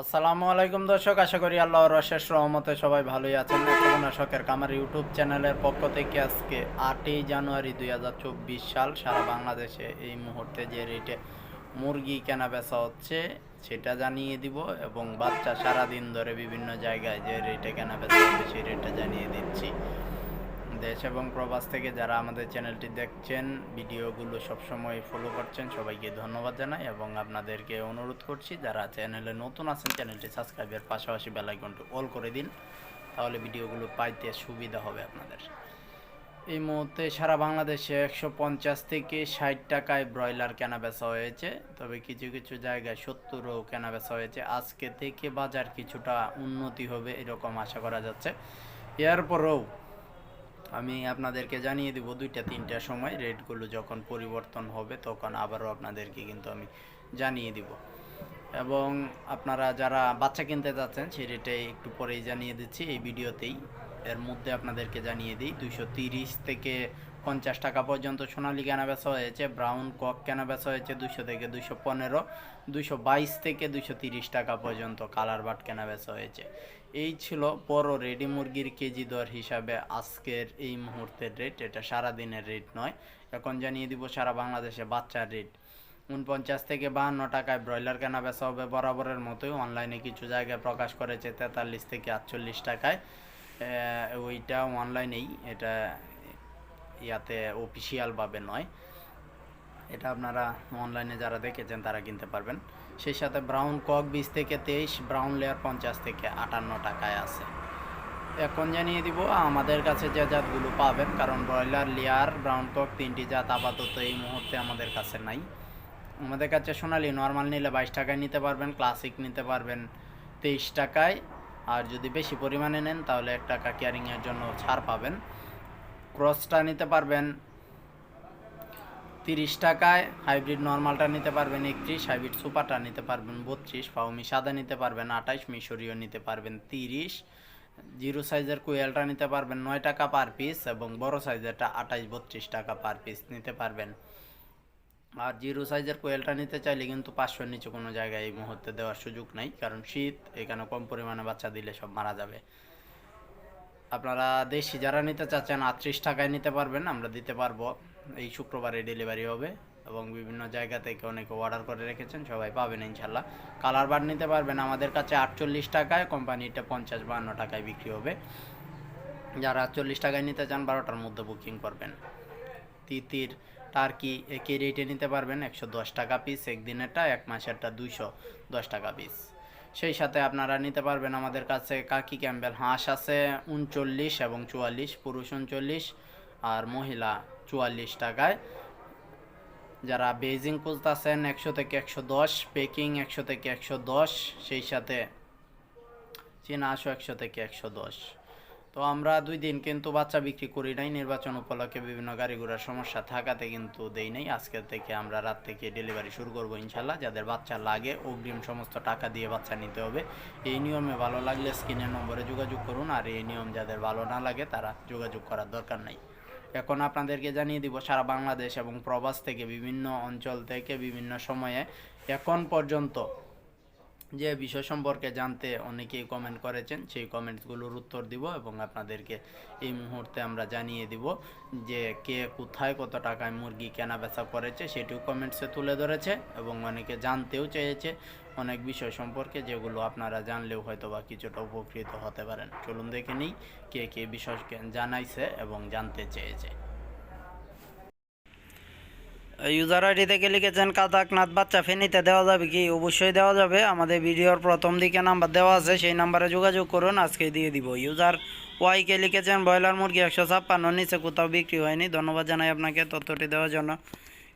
আসসালামু আলাইকুম দর্শক, আশা করি আল্লাহর অশেষ রহমতে সবাই ভালোই আছেন। না শখের কামার ইউটিউব চ্যানেলের পক্ষ থেকে আজকে আটই জানুয়ারি দুই হাজার চব্বিশ সাল, সারা বাংলাদেশে এই মুহূর্তে যে রেটে মুরগি কেনা বেচা হচ্ছে, সেটা জানিয়ে দিব এবং বাচ্চা সারা দিন ধরে বিভিন্ন জায়গায় যে রেটে কেনা বেচা হচ্ছে সেই রেটটা জানিয়ে দিচ্ছি। দেশ এবং প্রবাস থেকে যারা আমাদের চ্যানেলটি দেখছেন, ভিডিওগুলো সবসময় ফলো করছেন, সবাইকে ধন্যবাদ জানাই এবং আপনাদেরকে অনুরোধ করছি, যারা চ্যানেলে নতুন আছেন, চ্যানেলটি সাবস্ক্রাইবের পাশাপাশি বেল আইকনটি অল করে দিন, তাহলে ভিডিওগুলো পাইতে সুবিধা হবে আপনাদের। এই মুহূর্তে সারা বাংলাদেশে একশো পঞ্চাশ থেকে ষাট টাকায় ব্রয়লার কেনা বেচা হয়েছে, তবে কিছু কিছু জায়গায় সত্তরও কেনা বেচা হয়েছে। আজকে থেকে বাজার কিছুটা উন্নতি হবে এরকম আশা করা যাচ্ছে। এরপরেও আমি আপনাদেরকে জানিয়ে দিব দুইটা তিনটার সময় রেটগুলো যখন পরিবর্তন হবে তখন আবারও আপনাদেরকে কিন্তু আমি জানিয়ে দিব। এবং আপনারা যারা বাচ্চা কিনতে যাচ্ছেন সেই রেটে একটু পরেই জানিয়ে দিচ্ছি, এই ভিডিওতেই এর মধ্যে আপনাদেরকে জানিয়ে দিই, দুইশো থেকে পঞ্চাশ টাকা পর্যন্ত সোনালি কেনা বেচা হয়েছে, ব্রাউন কক কেনা বেচা হয়েছে দুশো থেকে দুশো পনেরো দুশো বাইশ থেকে দুশো তিরিশ টাকা পর্যন্ত কালার বাট কেনা বেচা হয়েছে। এই ছিল বড় রেডি মুরগির কেজি দর হিসাবে আজকের এই মুহূর্তের রেট। এটা সারা দিনের রেট নয়, এখন জানিয়ে দিব সারা বাংলাদেশে বাচ্চার রেট। উনপঞ্চাশ থেকে বাহান্ন টাকায় ব্রয়লার কেনা বেচা হবে বরাবরের মতোই। অনলাইনে কিছু জায়গায় প্রকাশ করেছে তেতাল্লিশ থেকে আটচল্লিশ টাকায়। ওইটা অনলাইনেই, এটা ইয়াতে অফিসিয়ালভাবে নয়। এটা আপনারা অনলাইনে যারা দেখেছেন, তারা কিনতে পারবেন। সেই সাথে ব্রাউন কক বিশ থেকে তেইশ ব্রাউন লেয়ার পঞ্চাশ থেকে আটান্ন টাকায় আছে। এখন জানিয়ে দিব, আমাদের কাছে যে জাতগুলো পাবেন, কারণ ব্রয়লার লেয়ার ব্রাউন কক তিনটি জাত আপাতত এই মুহূর্তে আমাদের কাছে নাই। আমাদের কাছে সোনালি নর্মাল নিলে বাইশ টাকায় নিতে পারবেন ক্লাসিক নিতে পারবেন তেইশ টাকায়। আর যদি বেশি পরিমাণে নেন, তাহলে এক টাকা কেয়ারিংয়ের জন্য ছাড় পাবেন। ক্রসটা নিতে পারবেন তিরিশ টাকায়, হাইব্রিড নর্মালটা নিতে পারবেন একত্রিশ, হাইব্রিড সুপারটা নিতে পারবেন বত্রিশ পাউমি সাদা নিতে পারবেন আঠাইশ মিশরীয় নিতে পারবেন তিরিশ, জিরো সাইজের কোয়েলটা নিতে পারবেন নয় টাকা পার পিস এবং বড় সাইজেরটা আঠাইশ বত্রিশ টাকা পার পিস নিতে পারবেন। আর জিরো সাইজের কোয়েলটা নিতে চাইলে কিন্তু পাঁচশোর নিচে কোনো জায়গায় এই মুহূর্তে দেওয়ার সুযোগ নাই, কারণ শীত, এখানে কম পরিমাণে বাচ্চা দিলে সব মারা যাবে। আপনারা দেশি যারা নিতে চাচ্ছেন, আটত্রিশ টাকায় নিতে পারবেন, আমরা দিতে পারব। এই শুক্রবারে ডেলিভারি হবে এবং বিভিন্ন জায়গা থেকে অনেকে অর্ডার করে রেখেছেন, সবাই পাবেন ইনশাল্লাহ কালার বার নিতে পারবেন, আমাদের কাছে আটচল্লিশ টাকায় কোম্পানিটা পঞ্চাশ বাহান্ন টাকায় বিক্রি হবে। যারা আটচল্লিশ টাকায় নিতে চান, বারোটার মধ্যে বুকিং করবেন। তিতির টার্কি একই রেটে নিতে পারবেন, একশো দশ টাকা পিস একদিনেরটা, এক মাসেরটা দুইশো দশ টাকা পিস সেই সাথে আপনারা নিতে পারবেন আমাদের কাছে কাকি ক্যাম্বেল হাঁস আছে উনচল্লিশ এবং চুয়াল্লিশ, পুরুষ উনচল্লিশ আর মহিলা চুয়াল্লিশ টাকায়। যারা বেজিং খুঁজতেছেন একশো থেকে একশো দশ, পেকিং একশো থেকে একশো দশ, সেই সাথে চীনা আসো একশো থেকে একশো দশ। তো আমরা দুই দিন কিন্তু বাচ্চা বিক্রি করি নাই, নির্বাচন উপলক্ষে বিভিন্ন গাড়ি ঘোড়ার সমস্যা থাকাতে কিন্তু দেই নাই। আজকের থেকে আমরা রাত থেকে ডেলিভারি শুরু করব ইনশাল্লাহ যাদের বাচ্চা লাগে অগ্রিম সমস্ত টাকা দিয়ে বাচ্চা নিতে হবে। এই নিয়মে ভালো লাগলে স্ক্রিনের নম্বরে যোগাযোগ করুন, আর এই নিয়ম যাদের ভালো না লাগে তারা যোগাযোগ করার দরকার নাই। এখন আপনাদেরকে জানিয়ে দিব, সারা বাংলাদেশ এবং প্রবাস থেকে বিভিন্ন অঞ্চল থেকে বিভিন্ন সময়ে এখন পর্যন্ত যে বিষয় সম্পর্কে জানতে অনেকেই কমেন্ট করেছেন, সেই কমেন্টসগুলোর উত্তর দিব এবং আপনাদেরকে এই মুহূর্তে আমরা জানিয়ে দিব যে কে কোথায় কত টাকায় মুরগি কেনা বেচা করেছে, সেটিও কমেন্টসে তুলে ধরেছে এবং অনেকে জানতেও চেয়েছে অনেক বিষয় সম্পর্কে যেগুলো আপনারা জানলেও হয়তো বা কিছুটা উপকৃত হতে পারেন। চলুন দেখে নিই কে কে বিষয় জানাইছে এবং জানতে চেয়েছে। ইউজার আইডি থেকে লিখেছেন কাদাকনাথ বাচ্চা ফেনিতে দেওয়া যাবে কি? অবশ্যই দেওয়া যাবে। আমাদের ভিডিওর প্রথম দিকে নাম্বার দেওয়া আছে, সেই নাম্বারে যোগাযোগ করুন আজকে দিয়ে দিব। ইউজার ওয়াইকে লিখেছেন, ব্রয়লার মুরগি একশো ছাপ্পান্ন, নিচে কোথাও বিক্রি হয়নি। ধন্যবাদ জানাই আপনাকে তথ্যটি দেওয়ার জন্য।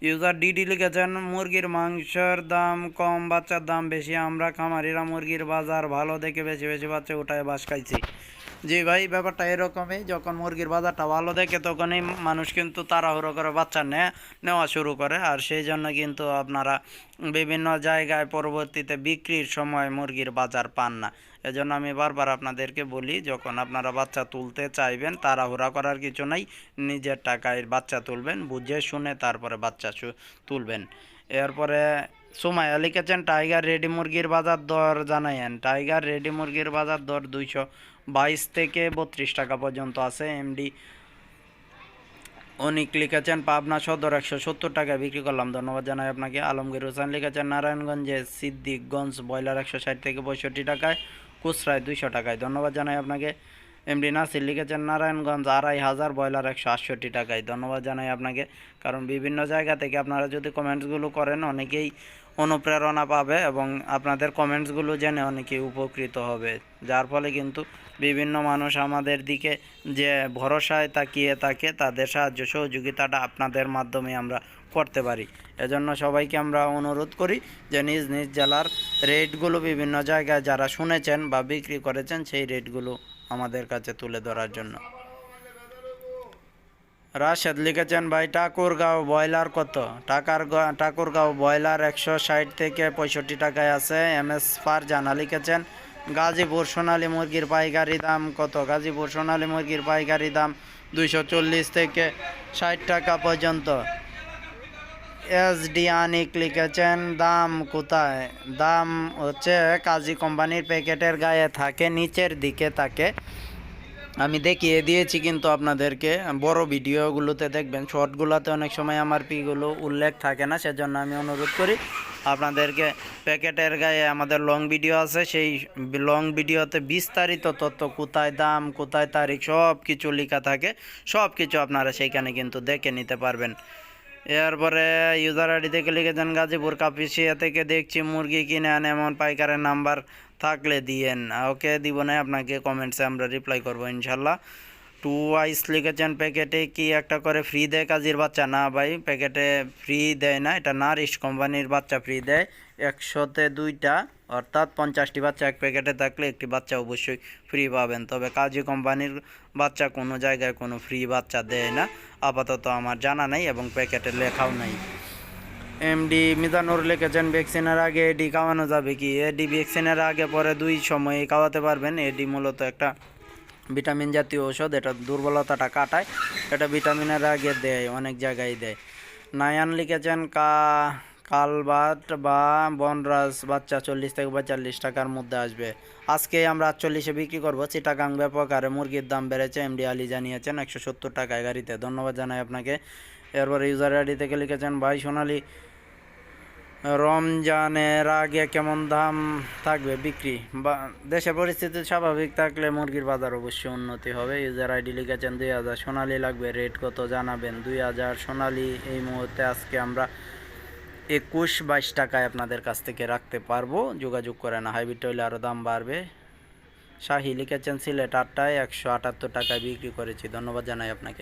ইউজার ডিডি লিখেছেন, মুরগির মাংসের দাম কম, বাচ্চার দাম বেশি, আমরা খামারিরা মুরগির বাজার ভালো দেখে বেশি বেশি বাচ্চা উঠায় বাস খাইছি। জি ভাই, ব্যাপারটা এরকমই, যখন মুরগির বাজারটা ভালো দেখে তখনই মানুষ কিন্তু তাড়াহুড়ো করে বাচ্চা নেওয়া শুরু করে। আর সেই জন্য কিন্তু আপনারা বিভিন্ন জায়গায় পরবর্তীতে বিক্রির সময় মুরগির বাজার পান না। এজন্য আমি বারবার আপনাদেরকে বলি, যখন আপনারা বাচ্চা তুলতে চাইবেন, তাড়াহুড়া করার কিছু নাই, নিজের টাকায় বাচ্চা তুলবেন, বুঝে শুনে তারপরে বাচ্চা তুলবেন। এরপরে সুমাইয়া লিখেছেন, টাইগার রেডি মুরগির বাজার দর জানাইয়েন। টাইগার রেডি মুরগির বাজার দর দুইশো বাইশ থেকে বত্রিশ টাকা পর্যন্ত আছে এমডি। অনিক লিখেছেন, পাবনা সদর একশো সত্তর টাকায় বিক্রি করলাম। ধন্যবাদ জানাই আপনাকে। আলমগীর হোসেন লিখেছেন, নারায়ণগঞ্জে সিদ্দিকগঞ্জ ব্রয়লার একশো ষাট থেকে পঁয়ষট্টি টাকায়, খুচরায় দুইশো টাকায়। ধন্যবাদ জানাই আপনাকে। এমডি নাসির লিখেছেন, নারায়ণগঞ্জ আড়াই হাজার, ব্রয়লার একশো আটষট্টি টাকায়। ধন্যবাদ জানাই আপনাকে। কারণ বিভিন্ন জায়গা থেকে আপনারা যদি কমেন্টসগুলো করেন, অনেকেই অনুপ্রেরণা পাবে এবং আপনাদের কমেন্টসগুলো জেনে অনেকে উপকৃত হবে। যার ফলে কিন্তু বিভিন্ন মানুষ আমাদের দিকে যে ভরসায় তাকিয়ে থাকে, তাদের সাহায্য সহযোগিতাটা আপনাদের মাধ্যমে আমরা করতে পারি। এজন্য সবাইকে আমরা অনুরোধ করি যে নিজ নিজ জেলার রেটগুলো বিভিন্ন জায়গায় যারা শুনেছেন বা বিক্রি করেছেন, সেই রেটগুলো আমাদের কাছে তুলে ধরার জন্য। রাশেদ লিখেছেন, ভাই, ঠাকুরগাঁও ব্রয়লার কত? টাকার ঠাকুরগাঁও ব্রয়লার একশো ষাট থেকে পঁয়ষট্টি টাকায় আছে। এম এস ফারজানা লিখেছেন, গাজীপুর সোনালী মুরগির পাইকারি দাম কত? গাজীপুর সোনালী মুরগির পাইকারি দাম দুইশো চল্লিশ থেকে ষাট টাকা পর্যন্ত। এস ডি আনিক লিখেছেন, দাম কোথায়? দাম হচ্ছে কাজী কোম্পানির প্যাকেটের গায়ে থাকে, নিচের দিকে থাকে। আমি দেখিয়ে দিয়েছি কিন্তু আপনাদেরকে। বড় ভিডিওগুলোতে দেখবেন শর্টগুলোতে অনেক সময় আমার পিগুলো উল্লেখ থাকে না, সেজন্য আমি অনুরোধ করি আপনাদেরকে প্যাকেটের গায়ে আমাদের লং ভিডিও আছে, সেই লং ভিডিওতে বিস্তারিত তথ্য, কোথায় দাম, কোথায় তারিখ সব কিছু লেখা থাকে সব কিছু আপনারা সেইখানে কিন্তু দেখে নিতে পারবেন। এরপরে ইউজার আইডি থেকে লিখেছেন গাজীপুর কাপিসিয়া থেকে দেখছি, মুরগি কিনে আন এমন পাইকারের নাম্বার থাকলে দিয়েন। ওকে দিব না, আপনাকে কমেন্টসে আমরা রিপ্লাই করব, ইনশাল্লাহ। টু আইস লিখেছেন, প্যাকেটে কি একটা করে ফ্রি দেয় কাজের বাচ্চা? না ভাই, প্যাকেটে ফ্রি দেয় না, এটা নারিশ কোম্পানির বাচ্চা ফ্রি দেয়। একশোতে দুইটা, অর্থাৎ পঞ্চাশটি বাচ্চা এক প্যাকেটে থাকলে একটি বাচ্চা অবশ্যই ফ্রি পাবেন। তবে কাজী কোম্পানির বাচ্চা কোনো জায়গায় কোনো ফ্রি বাচ্চা দেয় না। আপাতত আমার জানা নেই এবং প্যাকেটে লেখাও নাই। এমডি মিজানুর লিখেছেন ভ্যাকসিনের আগে এডি খাওয়ানো যাবে কি? এডি ভ্যাকসিনের আগে, পরে দুই সময়ে খাওয়াতে পারবেন। এডি মূলত একটা ভিটামিন জাতীয় ঔষধ, এটা দুর্বলতাটা কাটায়, এটা ভিটামিনের আগে দেয়, অনেক জায়গায় দেয়। নায়ান লিখেছেন, কা কালবাট বা বনরাজ বাচ্চা চল্লিশ থেকে পঁয়তাল্লিশ টাকার মধ্যে আসবে। আজকে আমরা আটচল্লিশে বিক্রি করব। চিটাগাং ব্যাপক আরে মুরগির দাম বেড়েছে। এমডি আলী জানিয়েছেন, একশো সত্তর টাকায় গাড়িতে। ধন্যবাদ জানাই আপনাকে। এরপরে ইউজার আইডি থেকে লিখেছেন, ভাই সোনালি রমজানের আগে কেমন দাম থাকবে বিক্রি? বা দেশের পরিস্থিতি স্বাভাবিক থাকলে মুরগির বাজার অবশ্যই উন্নতি হবে। ইউজার আইডি লিখেছেন, দুই হাজার সোনালি লাগবে রেট কত জানাবেন? দুই হাজার সোনালি এই মুহূর্তে আজকে আমরা একুশ বাইশ টাকায় আপনাদের কাছ থেকে রাখতে পারব। যোগাযোগ করে না, হাইব্রিড হইলে আরও দাম বাড়বে। শাহি লিখেছেন, সিলেট আটটায় একশো আটাত্তর টাকায় বিক্রি করেছি। ধন্যবাদ জানাই আপনাকে।